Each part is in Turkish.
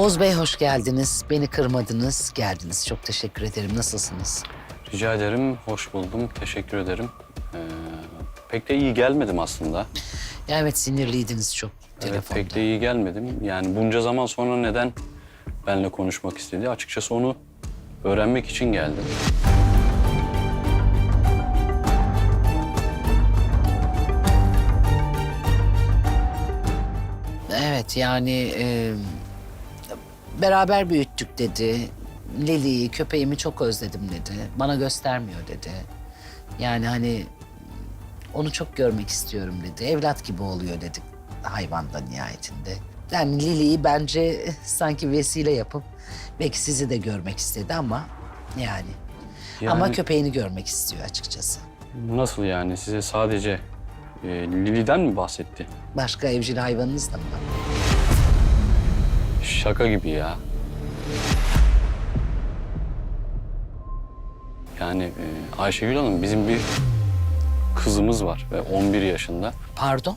Oğuz Bey hoş geldiniz. Beni kırmadınız, geldiniz. Çok teşekkür ederim. Nasılsınız? Rica ederim, hoş buldum. Teşekkür ederim. Ee, pek de iyi gelmedim aslında. Ya evet sinirliydiniz çok Evet, telefonda. pek de iyi gelmedim. Yani bunca zaman sonra neden benimle konuşmak istedi? Açıkçası onu öğrenmek için geldim. Evet yani e, beraber büyüttük dedi. Lili'yi, köpeğimi çok özledim dedi. Bana göstermiyor dedi. Yani hani onu çok görmek istiyorum dedi. Evlat gibi oluyor dedik hayvanda nihayetinde. Yani Lili'yi bence sanki vesile yapıp belki sizi de görmek istedi ama yani. Ama Yani- köpeğini görmek istiyor açıkçası. Nasıl yani? Size sadece e, Lili'den mi bahsetti? Başka evcil hayvanınız da mı var? Şaka gibi ya. Yani e, Ayşegül Hanım bizim bir kızımız var ve 11 yaşında. Pardon?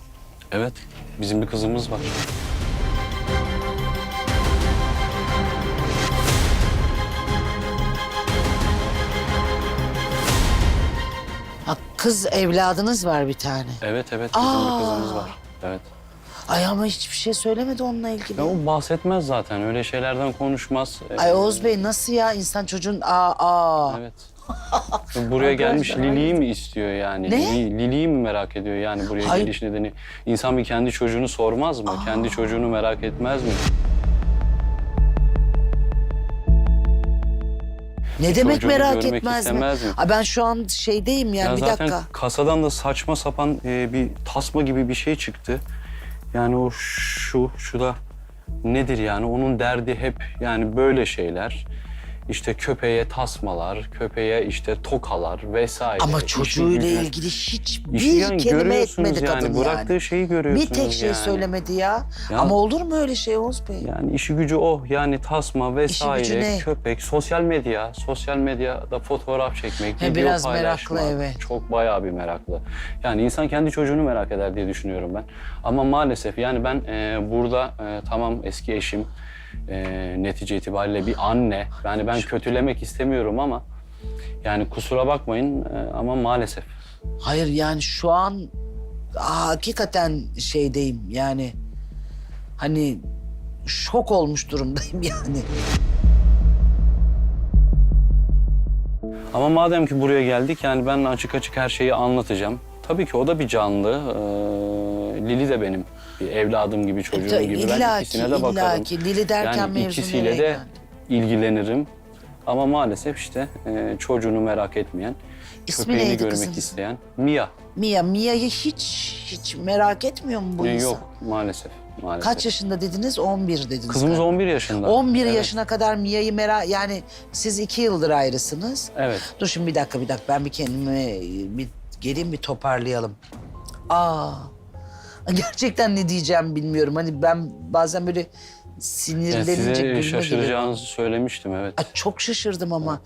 Evet, bizim bir kızımız var. Ha, kız evladınız var bir tane. Evet evet bizim Aa! bir kızımız var. Evet. Ay ama hiçbir şey söylemedi onunla ilgili. Ya o bahsetmez zaten öyle şeylerden konuşmaz. Ay Oğuz Bey nasıl ya insan çocuğun aa aa. Evet. buraya gelmiş Lili'yi mi istiyor yani? Ne? Lili- Lili'yi mi merak ediyor yani buraya Hayır. geliş nedeni? İnsan bir kendi çocuğunu sormaz mı? Kendi çocuğunu merak etmez mi? Ne demek Çocuğunu merak görmek etmez mi? istemez mi? Ay ben şu an şeydeyim yani Ya bir zaten dakika. kasadan da saçma sapan e, bir tasma gibi bir şey çıktı. Yani o şu, şu da nedir yani? Onun derdi hep yani böyle şeyler. İşte köpeğe tasmalar, köpeğe işte tokalar vesaire. Ama İşin çocuğuyla gücü- ilgili hiçbir İşi yani kelime görüyorsunuz etmedi yani, kadın Bıraktığı yani. şeyi Bir görüyorsunuz tek şey yani. söylemedi ya. Ya- Ama olur mu öyle şey Oğuz Bey? Yani işi gücü o. Yani tasma vesaire, ne? köpek, sosyal medya, sosyal medyada fotoğraf çekmek, He, video biraz paylaşmak. meraklı, evet. Çok bayağı bir meraklı. Yani insan kendi çocuğunu merak eder diye düşünüyorum ben. Ama maalesef yani ben e, burada e, tamam eski eşim e, netice itibariyle bir anne. Yani ben kötülemek istemiyorum ama yani kusura bakmayın e, ama maalesef. Hayır yani şu an aa, hakikaten şeydeyim yani. Hani şok olmuş durumdayım yani. Ama madem ki buraya geldik yani ben açık açık her şeyi anlatacağım. Tabii ki o da bir canlı. Ee, Lili de benim bir evladım gibi, çocuğum tabii, gibi. ben ki, ikisine de bakarım. ki. Lili derken yani mevzu ikisiyle nereye de geldi? ilgilenirim. Ama maalesef işte e, çocuğunu merak etmeyen, İsmi köpeğini neydi görmek kızınızın? isteyen Mia. Mia, Mia'yı hiç hiç merak etmiyor mu bu E, insan? yok maalesef. maalesef. Kaç yaşında dediniz? 11 dediniz. Kızımız galiba. 11 yaşında. 11 Evet, yaşına kadar Mia'yı merak... Yani siz iki yıldır ayrısınız. Evet. Dur şimdi bir dakika bir dakika ben bir kendime bir geleyim bir toparlayalım. Aa gerçekten ne diyeceğim bilmiyorum. Hani ben bazen böyle Yani sinirlenince size gülme geliyor. şaşıracağınızı söylemiştim evet. Ay, çok şaşırdım ama.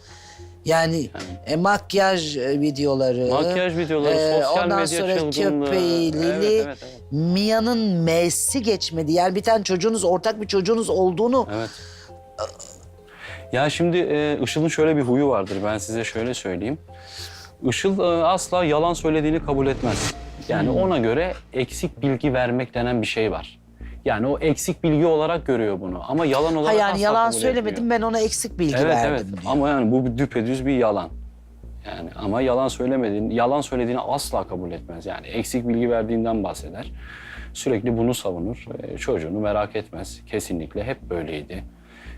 Yani e, makyaj e, videoları. Makyaj videoları, e, sosyal ondan medya sonra çılgınlığı. köpeği, Lili. Evet, evet, evet. Mia'nın M'si geçmedi. Yani bir tane çocuğunuz, ortak bir çocuğunuz olduğunu... Evet. Ya şimdi e, Işıl'ın şöyle bir huyu vardır. Ben size şöyle söyleyeyim. Işıl e, asla yalan söylediğini kabul etmez. Yani Hmm. ona göre eksik bilgi vermek denen bir şey var. Yani o eksik bilgi olarak görüyor bunu. Ama yalan olarak Ha yani asla yalan kabul söylemedim etmiyor. ben ona eksik bilgi Evet verdim evet diyor. ama yani bu bir düpedüz bir yalan. Yani ama yalan söylemediğini, yalan söylediğini asla kabul etmez. Yani eksik bilgi verdiğinden bahseder. Sürekli bunu savunur. E, çocuğunu merak etmez. Kesinlikle hep böyleydi.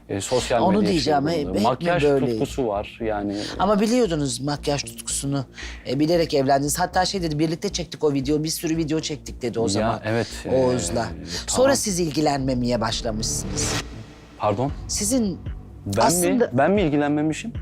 E, sosyal Onu medya diyeceğim, hep- hep mi makyaj böyleydi? tutkusu var. Yani Ama biliyordunuz makyaj tutkusunu. E, bilerek evlendiniz. Hatta şey dedi birlikte çektik o video. Bir sürü video çektik dedi o Ya, zaman. evet, Oğuz'la. e, Sonra tamam. siz ilgilenmemeye başlamışsınız. pardon Sizin ben aslında... mi ben mi ilgilenmemişim?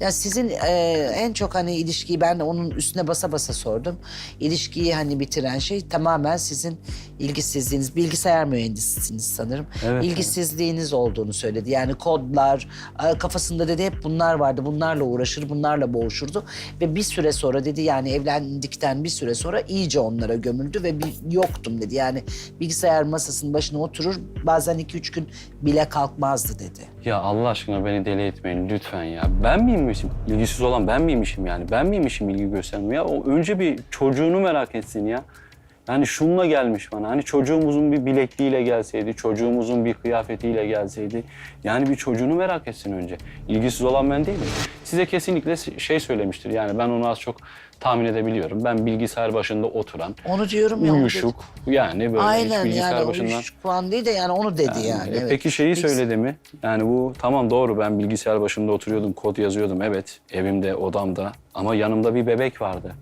Ya sizin e, en çok hani ilişkiyi ben de onun üstüne basa basa sordum. İlişkiyi hani bitiren şey tamamen sizin ilgisizliğiniz. Bilgisayar mühendisisiniz sanırım. Evet, İlgisizliğiniz olduğunu söyledi. Yani kodlar e, kafasında dedi hep bunlar vardı. Bunlarla uğraşır, bunlarla boğuşurdu. Ve bir süre sonra dedi yani evlendikten bir süre sonra iyice onlara gömüldü ve bir yoktum dedi. Yani bilgisayar masasının başına oturur bazen iki üç gün bile kalkmazdı dedi. Ya Allah aşkına beni deli etmeyin lütfen ya. Ben miymişim? İlgisiz olan ben miymişim yani? Ben miymişim ilgi göstermiyor? Ya o önce bir çocuğunu merak etsin ya. Yani şununla gelmiş bana. Hani çocuğumuzun bir bilekliğiyle gelseydi, çocuğumuzun bir kıyafetiyle gelseydi. Yani bir çocuğunu merak etsin önce. İlgisiz olan ben değilim. Size kesinlikle şey söylemiştir. Yani ben onu az çok tahmin edebiliyorum. Ben bilgisayar başında oturan, Onu diyorum ya. onu dedi. uyuşuk yani böyle hiç Aynen bilgisayar yani başından... uyuşuk falan değil de yani onu dedi yani. E, evet. Peki şeyi Bilgis- söyledi mi? Yani bu tamam doğru ben bilgisayar başında oturuyordum, kod yazıyordum evet evimde, odamda ama yanımda bir bebek vardı.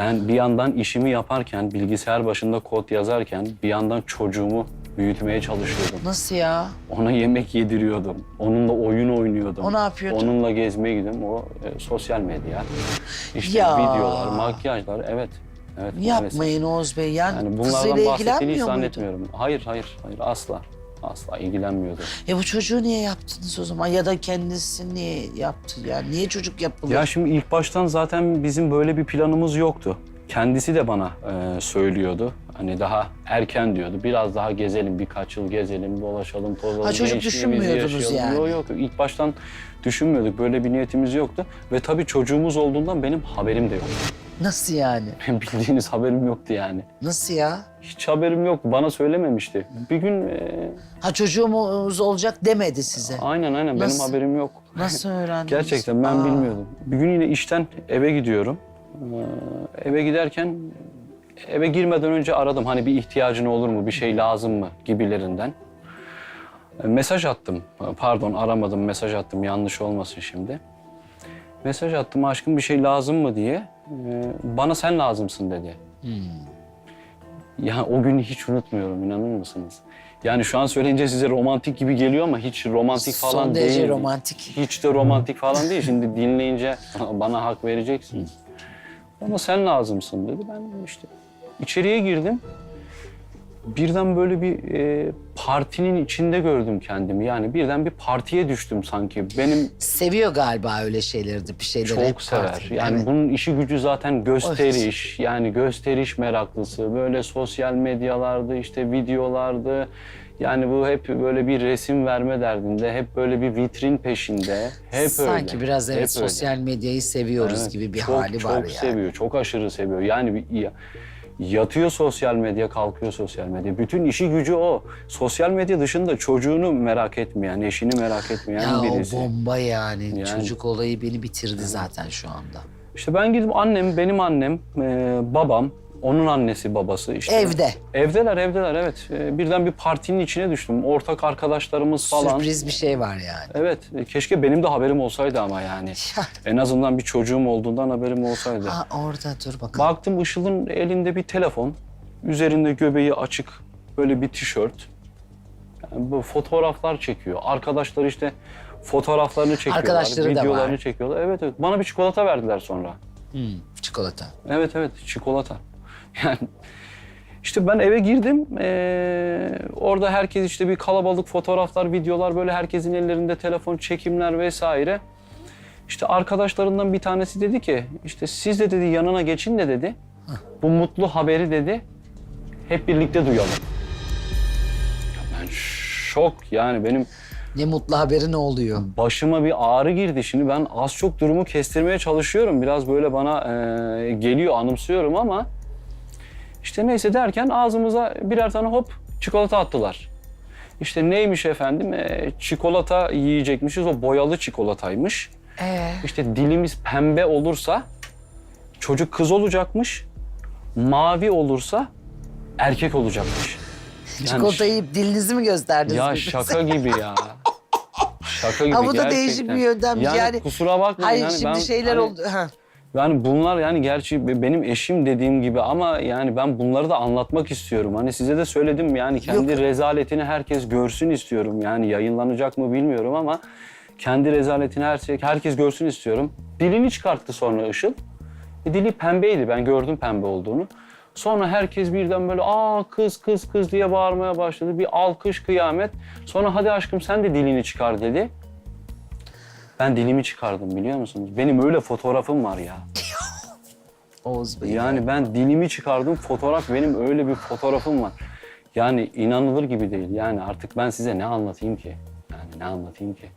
Ben bir yandan işimi yaparken, bilgisayar başında kod yazarken bir yandan çocuğumu büyütmeye çalışıyordum. Nasıl ya? Ona yemek yediriyordum. Onunla oyun oynuyordum. O ne yapıyordu? Onunla gezmeye gidiyorum. O e, sosyal medya. İşte Ya. videolar, makyajlar. Evet. Evet. maalesef. Yapmayın Oğuz Bey. Yani, Yani kızıyla bunlardan bahsettiğini hiç ilgilenmiyor muydu? zannetmiyorum. Hayır, hayır, hayır. Asla. Asla ilgilenmiyordu. E bu çocuğu niye yaptınız o zaman? Ya da kendisi niye yaptı? Yani niye çocuk yapılır? Ya şimdi ilk baştan zaten bizim böyle bir planımız yoktu. Kendisi de bana e, söylüyordu. Hani daha erken diyordu. Biraz daha gezelim, birkaç yıl gezelim, dolaşalım, tozalım. Ha, çocuk gençliğimizi düşünmüyordunuz yaşayalım. yani. Yok yok. İlk baştan düşünmüyorduk. Böyle bir niyetimiz yoktu. Ve tabii çocuğumuz olduğundan benim haberim de yok. Nasıl yani? Benim bildiğiniz haberim yoktu yani. Nasıl ya? Hiç haberim yoktu. Bana söylememişti. Bir gün e, Ha çocuğumuz olacak demedi size. aynen aynen benim Nasıl? haberim yok. Nasıl öğrendiniz? Gerçekten ben Aa, bilmiyordum. Bir gün yine işten eve gidiyorum. Ee, eve giderken eve girmeden önce aradım. Hani bir ihtiyacın olur mu, bir şey lazım mı gibilerinden. Ee, Mesaj attım. Pardon aramadım, mesaj attım. Yanlış olmasın şimdi. Mesaj attım aşkım bir şey lazım mı diye. Ee, Bana sen lazımsın dedi. Ya o günü hiç unutmuyorum inanır mısınız? Yani şu an söyleyince size romantik gibi geliyor ama hiç romantik falan Son değil. derece romantik. Hiç de romantik falan değil. Şimdi dinleyince bana hak vereceksiniz. Ama sen lazımsın dedi. Ben işte içeriye girdim. Birden böyle bir e, partinin içinde gördüm kendimi. Yani birden bir partiye düştüm sanki. Benim Seviyor galiba öyle şeyleri de bir şeyleri. hep çok sever. parti. Yani Evet. bunun işi gücü zaten gösteriş. Yani gösteriş meraklısı. Böyle sosyal medyalarda işte videolardı. Yani bu hep böyle bir resim verme derdinde. Hep böyle bir vitrin peşinde. Hep Sanki öyle. biraz evet Hep öyle. sosyal medyayı seviyoruz Evet, gibi bir çok, hali çok var yani. seviyor. Çok aşırı seviyor. Yani bir, ya- yatıyor sosyal medya, kalkıyor sosyal medya. Bütün işi gücü o. Sosyal medya dışında çocuğunu merak etmeyen, eşini merak etmeyen Ya birisi. o bomba yani. Yani- Çocuk olayı beni bitirdi zaten şu anda. İşte ben gidip annem, benim annem, e, babam, onun annesi babası işte. Evde. Evdeler, evdeler evet. E, birden bir partinin içine düştüm. Ortak arkadaşlarımız falan. Sürpriz bir şey var yani. Evet, e, keşke benim de haberim olsaydı ama yani. En azından bir çocuğum olduğundan haberim olsaydı. Ha orada dur bakalım. Baktım Işıl'ın elinde bir telefon. Üzerinde göbeği açık böyle bir tişört. Yani bu fotoğraflar çekiyor. Arkadaşlar işte fotoğraflarını çekiyorlar. Arkadaşları da videolarını var. çekiyorlar. Evet evet. Bana bir çikolata verdiler sonra. Hmm, çikolata. Evet evet çikolata. Yani işte ben eve girdim. Ee, orada herkes işte bir kalabalık fotoğraflar, videolar böyle herkesin ellerinde telefon, çekimler vesaire. İşte arkadaşlarından bir tanesi dedi ki işte siz de dedi yanına geçin de dedi. Bu mutlu haberi dedi hep birlikte duyalım. Ya ben şok yani benim Ne mutlu haberi ne oluyor? başıma bir ağrı girdi. Şimdi ben az çok durumu kestirmeye çalışıyorum. Biraz böyle bana e, geliyor, anımsıyorum ama işte neyse derken ağzımıza birer tane hop çikolata attılar. İşte neymiş efendim? E, çikolata yiyecekmişiz. O boyalı çikolataymış. Ee? İşte dilimiz pembe olursa çocuk kız olacakmış. Mavi olursa erkek olacakmış. Yani Çikolatayı yiyip dilinizi mi gösterdiniz? ya birbirinize? şaka gibi ya. Şaka gibi Ha, bu da gerçekten. değişik bir yöntemmiş. Yani, Yani- kusura bakmayın. Hayır yani şimdi ben, şeyler hani, oldu. Ha. Yani bunlar yani gerçi be- benim eşim dediğim gibi ama yani ben bunları da anlatmak istiyorum. Hani size de söyledim yani kendi Yok. rezaletini herkes görsün istiyorum. Yani yayınlanacak mı bilmiyorum ama Kendi rezaletini her şey, herkes görsün istiyorum. Dilini çıkarttı sonra Işıl. E, dili pembeydi. Ben gördüm pembe olduğunu. Sonra herkes birden böyle aa kız kız kız diye bağırmaya başladı. Bir alkış kıyamet. Sonra hadi aşkım sen de dilini çıkar dedi. Ben dilimi çıkardım biliyor musunuz? Benim öyle fotoğrafım var ya. Oğuz Bey. Yani ben dilimi çıkardım fotoğraf benim öyle bir fotoğrafım var. Yani inanılır gibi değil. Yani artık ben size ne anlatayım ki? Yani ne anlatayım ki?